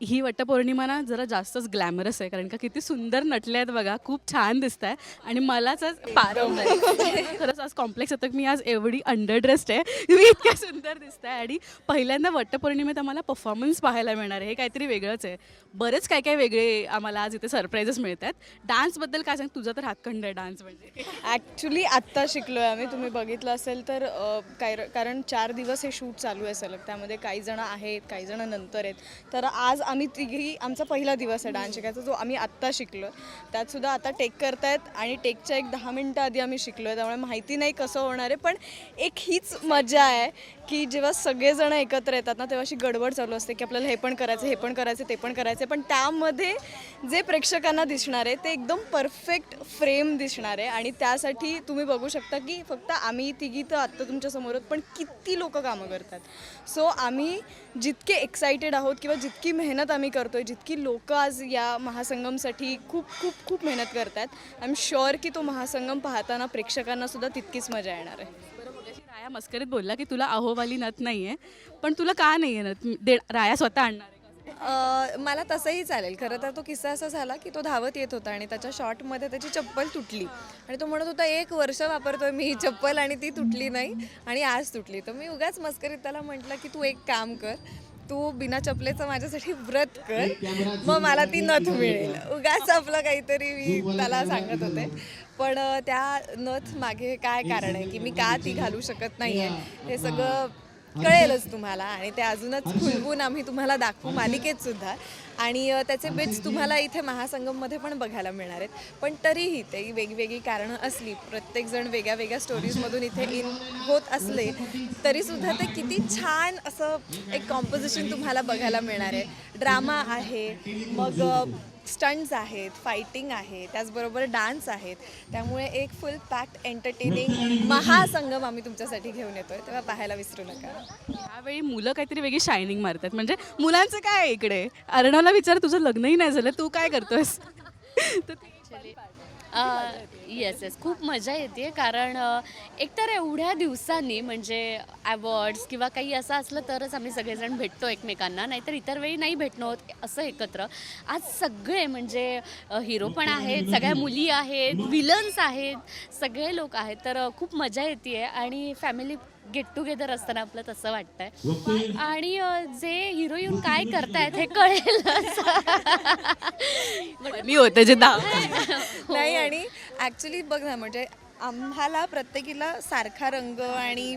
ही वटपौर्णिमा ना जरा जास्तच ग्लॅमरस आहे कारण का किती सुंदर नटले आहेत बघा खूप छान दिसत आहे आणि मलाच आज पारव खरंच आज कॉम्प्लेक्स होतं मी आज एवढी अंडर ड्रेस्ड आहे. मी इतक्या सुंदर दिसत आहे आणि पहिल्यांदा वटपौर्णिमेत आम्हाला परफॉर्मन्स पाहायला मिळणार आहे हे काहीतरी वेगळंच आहे. बरेच काय काय वेगळे आम्हाला आज इथे सरप्राईजेस मिळतात. डान्सबद्दल काय सांग तुझा तर हातखंड आहे डान्स म्हणजे. ॲक्च्युली आत्ता शिकलो आहे आम्ही. तुम्ही बघितलं असेल तर काय कारण चार दिवस हे शूट चालू आहे सलग. त्यामध्ये काही जण आहेत काही जण नंतर आहेत. तर आज आम्ही तिघी आमचा पहिला दिवस आहे डान्स शिकायचा जो आम्ही आत्ता शिकलो त्यातसुद्धा आता टेक करतायत आणि टेकच्या एक दहा मिनटं आधी आम्ही शिकलो आहे त्यामुळे माहिती नाही कसं होणार आहे पण एक हीच मजा आहे की जेव्हा सगळेजण एकत्र येतात ना तेव्हा अशी गडबड चालू असते की आपल्याला हे पण करायचं हे पण करायचं ते पण करायचं पण त्यामध्ये जे प्रेक्षकांना दिसणार आहे ते एकदम परफेक्ट फ्रेम दिसणार आहे आणि त्यासाठी तुम्ही बघू शकता की फक्त आम्ही तिघी तर आत्ता तुमच्यासमोर आहोत पण किती लोक कामं करतात. सो आम्ही जितके एक्सायटेड आहोत किंवा जितकी मेहनत आम्ही करतोय जितकी लोक आज या महासंगमसाठी खूप खूप खूप मेहनत करतात आय एम शुअर की तो महासंगम पाहताना प्रेक्षकांना सुद्धा तितकीच मजा येणार आहे. राया मस्करीत बोलला की तुला अहोवाली नथ नाही आहे पण तुला का नाही आहे नथ? दे राया स्वतः आणणार आहे का? अ, मला तसंही चालेल. खरं तर तो किस्सा असा झाला की तो धावत येत होता आणि त्याच्या शॉर्टमध्ये त्याची चप्पल तुटली. आणि तो म्हणत होता एक वर्ष वापरतोय मी ही चप्पल आणि ती तुटली नाही आणि आज तुटली. तर मी उगाच मस्करीत त्याला म्हटलं की तू एक काम कर तू बिना चपलेचं माझ्यासाठी व्रत कर. मग मला ती नथ मिळेल. उगाच आपलं काहीतरी मी त्याला सांगत होते. पण त्या नथ मागे काय कारण आहे? की मी का ती घालू शकत नाही आहे हे सगळं कळेलच तुम्हाला आणि ते अजूनच खुलवून आम्ही तुम्हाला दाखवू. मालिकेत सुद्धा. आणि त्याचे बेच तुम्हाला इथे महासंगममध्ये पण बघायला मिळणार आहेत. पण तरीही ते वेगवेगळी कारणं असली प्रत्येकजण वेगळ्या वेगळ्या स्टोरीजमधून इथे इन होत असले तरीसुद्धा ते किती छान असं एक कॉम्पोजिशन तुम्हाला बघायला मिळणार आहे. ड्रामा आहे मग स्टंट्स आहेत फायटिंग आहे त्याचबरोबर डान्स आहेत. त्यामुळे एक फुल पॅक्ड एंटरटेनिंग महासंगम आम्ही तुमच्यासाठी घेऊन येतोय. तेव्हा पाहायला विसरू नका. यावेळी मुलं काहीतरी वेगळी शायनिंग मारतात. म्हणजे मुलांचं काय आहे इकडे? अर्णवला विचार तुझं लग्नही नाही झालं तू काय करतोस तर ती येस येस खूप मजा येते कारण एकतर एवढ्या दिवसांनी म्हणजे अवॉर्ड्स किंवा काही असं असलं तरच आम्ही सगळेजण भेटतो एकमेकांना नाहीतर इतर वेळी नाही भेटणं होत असं एकत्र. आज सगळे म्हणजे हिरो पण आहेत सगळ्या मुली आहेत विलन्स आहेत सगळे लोक आहेत. तर खूप मजा येते आणि फॅमिली गेट टुगेदर असताना आपलं तसं वाटतंय. आणि जे हिरो येऊन काय करतायत हे कळेल मी होते जे दहा नाही आणि ॲक्च्युली बघ ना म्हणजे आम्हाला प्रत्येकीला सारखा रंग आणि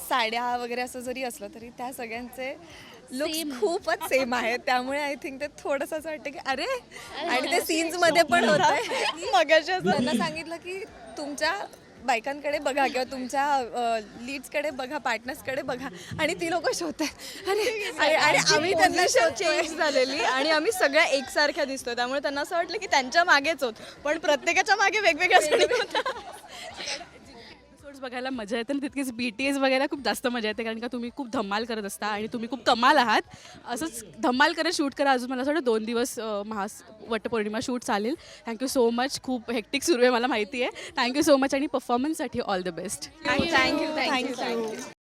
साड्या वगैरे असं जरी असलं तरी त्या सगळ्यांचे लुक खूपच सेम आहेत. त्यामुळे आय थिंक ते थोडंसं असं वाटतं की अरे! आणि ते सीन्समध्ये पण होत असं त्यांना सांगितलं की तुमच्या बायकांकडे बघा किंवा तुमच्या लीड्सकडे बघा पार्टनर्सकडे बघा आणि ती लोक शोधतात. आणि आम्ही त्यांना. चेंज झालेली आणि आम्ही सगळ्या एकसारख्या दिसतो त्यामुळे त्यांना असं वाटलं की त्यांच्या मागेच होत. पण प्रत्येकाच्या मागे वेगवेगळ्या बघायला मजा येते आणि तितकीच बी टी एस बघायला खूप जास्त मजा येते कारण का तुम्ही खूप धमाल करत असता आणि तुम्ही खूप कमाल आहात. असंच धमाल करत शूट करा. अजून मला असं दोन दिवस अं, महा वटपौर्णिमा शूट चालेल. थँक्यू सो मच खूप हेक्टिक सुरू आहे मला माहिती आहे. थँक्यू सो मच आणि परफॉर्मन्ससाठी all the best thank you thank you thank you